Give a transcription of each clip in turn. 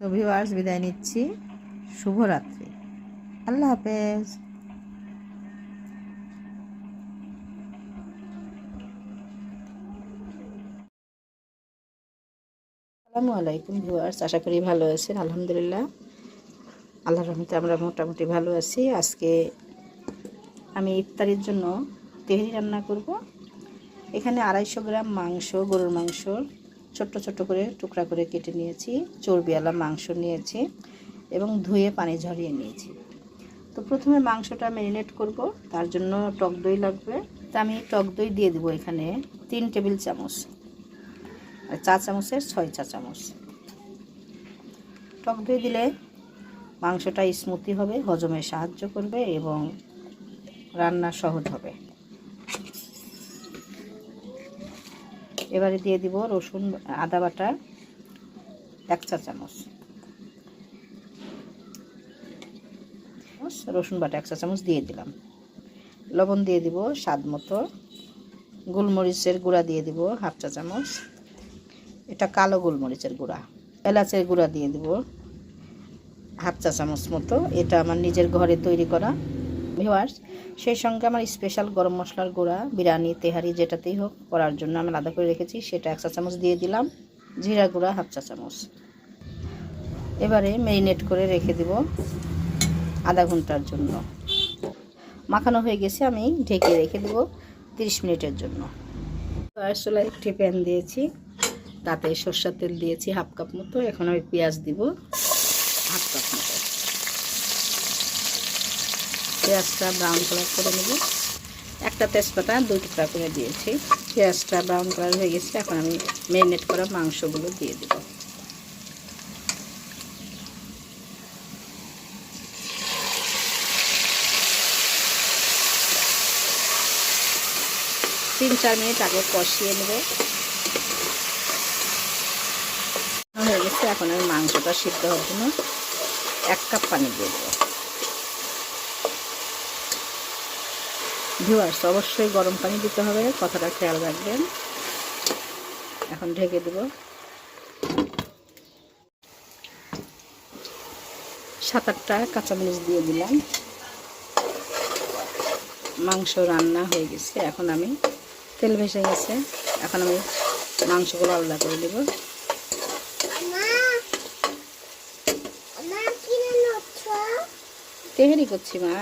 তো ভিউয়ার্স বিদায় নিচ্ছি। শুভরাত্রি। আল্লাহ হাফেজ। আসসালামু আলাইকুম ভিউয়ার্স আশা করি ভালো আছেন, আলহামদুলিল্লাহ। আল্লাহর রহমতে আমরা মোটামুটি ভালো আছি। আজকে আমি ইফতারির জন্য তেহরি রান্না করব। এখানে আড়াইশো গ্রাম মাংস, গরুর মাংস ছোট্ট ছোট্ট করে টুকরা করে কেটে নিয়েছি, চর্বিওয়ালা মাংস নিয়েছি এবং ধুয়ে পানি ঝরিয়ে নিয়েছি। তো প্রথমে মাংসটা ম্যারিনেট করব, তার জন্য টক দই লাগবে। তা আমি টক দই দিয়ে দেবো এখানে তিন টেবিল চামচ, আর চা চামচের ছয় চা চামচ। টক দই দিলে মাংসটা স্মুথি হবে, হজমে সাহায্য করবে এবং রান্না সহজ হবে। এবারে দিয়ে দিব রসুন, আদা বাটা, এক চা চামচ। রসুন বাটা এক চা চামচ দিয়ে দিলাম। লবণ দিয়ে দিব স্বাদ মতো। গোলমরিচের গুঁড়া দিয়ে দিব হাফ চা চামচ। এটা কালো গোলমরিচের গুঁড়া। এলাচের গুঁড়া দিয়ে দিব হাফ চা চামচ মতো। এটা আমার নিজের ঘরে তৈরি করা ভিওয়ার্স সেই সঙ্গে আমার স্পেশাল গরম মশলার গুঁড়া, বিরিয়ানি, তেহারি যেটাতেই হোক করার জন্য আমি আলাদা করে রেখেছি, সেটা এক চা চামচ দিয়ে দিলাম। জিরা গুঁড়া হাফ চা চামচ। এবারে ম্যারিনেট করে রেখে দিব আধা ঘণ্টার জন্য। মাখানো হয়ে গেছে, আমি ঢেকে রেখে দেবো তিরিশ মিনিটের জন্য। আসলে একটি প্যান দিয়েছি, তাতে সর্ষার তেল দিয়েছি হাফ কাপ মতো। এখন আমি পেঁয়াজ দিব হাফ কাপ মতো। পেঁয়াজটা ব্রাউন কালার করে নেব। একটা তেজপাতা দুই টুকরা করে দিয়েছি। পেঁয়াজটা ব্রাউন কালার হয়ে গেছে, এখন আমি ম্যারিনেট করা মাংসগুলো দিয়ে দেব। তিন চার মিনিট আগে কষিয়ে নেব। হয়ে গেছে, এখন আমি মাংসটা সিদ্ধ হওয়ার জন্য এক কাপ পানি দিয়ে দেবো। ভিউয়ার্স অবশ্যই গরম পানি দিতে হবে কথাটা খেয়াল রাখবেন। এখন ঢেকে দেব। সাত আটটা কাঁচামরিচ দিয়ে দিলাম। মাংস রান্না হয়ে গেছে এখন আমি তেল ভেসে গেছে। এখন আমি মাংসগুলো আলাদা করে দেব। তেহারি করছি মা।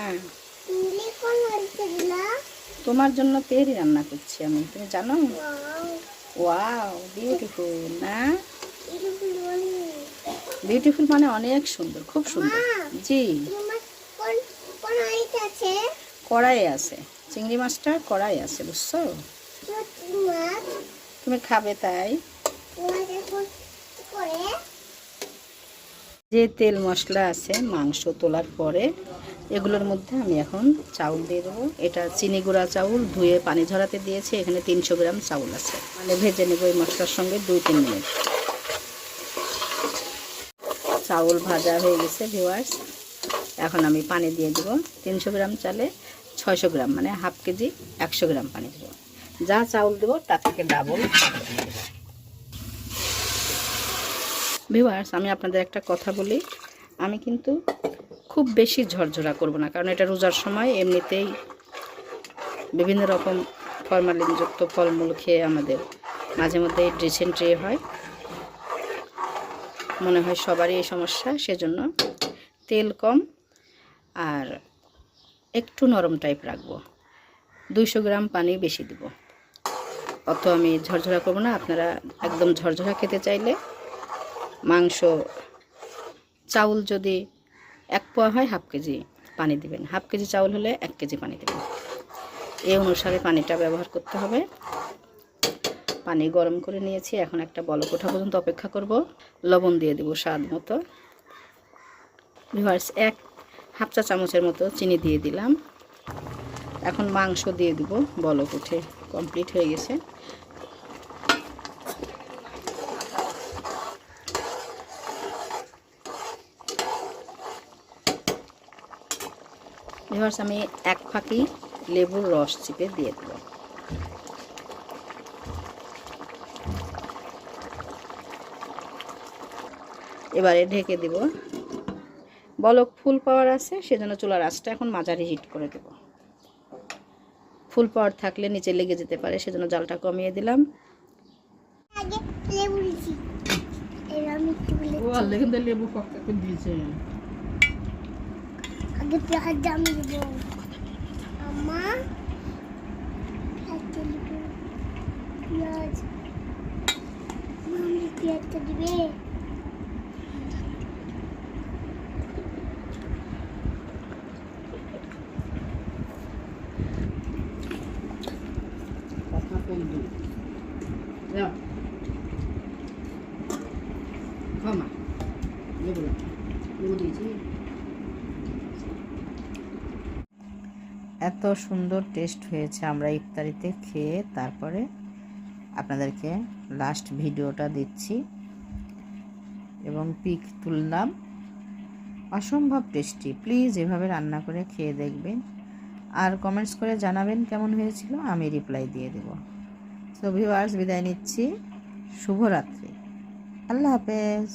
তোমার জন্য তেহারি রান্না করছি আমি তুমি জানো? ওয়াও বিউটিফুল না? বিউটিফুল মানে অনেক সুন্দর খুব সুন্দর। জি। কড়াই আছে চিংড়ি মাছটা কড়াই আছে বুঝছ? তুমি খাবে তাই। যে তেল মশলা আছে মাংস তোলার পরে এগুলোর মধ্যে আমি এখন চাউল দিয়ে দেবো। এটা চিনি গুঁড়া চাউল ধুয়ে পানি ঝরাতে দিয়েছি, এখানে তিনশো গ্রাম চাউল আছে। মানে ভেজে নেব এই মশলার সঙ্গে দুই তিন মিনিট। চাউল ভাজা হয়ে গেছে ভিওয়ার্স এখন আমি পানি দিয়ে দেব। তিনশো গ্রাম চালে ছয়শো গ্রাম মানে হাফ কেজি একশো গ্রাম পানি দেবো। যা চাউল দেবো, তার থেকে ডাবল ভিওয়ার্স আমি আপনাদের একটা কথা বলি। আমি কিন্তু খুব বেশি ঝরঝরা করব না, কারণ এটা রোজার সময়, এমনিতেই বিভিন্ন রকম ফরমালিনযুক্ত ফলমূল খেয়ে আমাদের মাঝে মধ্যে ডিসেন্ট্রি হয়। মনে হয় সবারই এই সমস্যা, সেজন্য তেল কম আর একটু নরম টাইপ রাখব। দুইশো গ্রাম পানি বেশি দিব। অত আমি ঝরঝরা করব না, আপনারা একদম ঝরঝরা খেতে চাইলে মাংস, চাউল যদি এক পোয়া হয় হাফ কেজি পানি দিবেন। হাফ কেজি চাউল হলে এক কেজি পানি দেবেন। এই অনুসারে পানিটা ব্যবহার করতে হবে। পানি গরম করে নিয়েছি। এখন একটা বলক ওঠা পর্যন্ত অপেক্ষা করব। লবণ দিয়ে দেবো স্বাদ মতো। ভিভার্স এক হাফ চা চামচের মতো চিনি দিয়ে দিলাম। এখন মাংস দিয়ে দিব বলক কমপ্লিট হয়ে গেছে। ভিভার্স আমি এক ফাঁকি লেবুর রস চিপে দিয়ে দেবো। এবারে ঢেকে দিব। বলক ফুল পাওয়ার আছে সেজন্য চুলার আঁচটা এখন মাঝারি হিট করে দেব। ফুল পাওয়ার থাকলে নিচে লেগে যেতে পারে সেজন্য জালটা কমিয়ে দিলাম। আগে লেবু দিছি। পেঁয়াজ দাম দেবো আমা পেঁয়াজ দেবো পেঁয়াজ মামি পেঁয়াজটা দিবে কথা বলবি যাও ক্ষমা লেবু লেবু এত সুন্দর টেস্ট হয়েছে। আমরা ইফতারিতে খেয়ে তারপরে আপনাদেরকে লাস্ট ভিডিওটা দিচ্ছি। এবং পিক তুললাম। অসম্ভব টেস্টি প্লিজ এভাবে রান্না করে খেয়ে দেখবেন। আর কমেন্টস করে জানাবেন কেমন হয়েছিল, আমি রিপ্লাই দিয়ে দেব। সো ভিউয়ার্স বিদায় নিচ্ছি। শুভরাত্রি। আল্লাহ হাফেজ।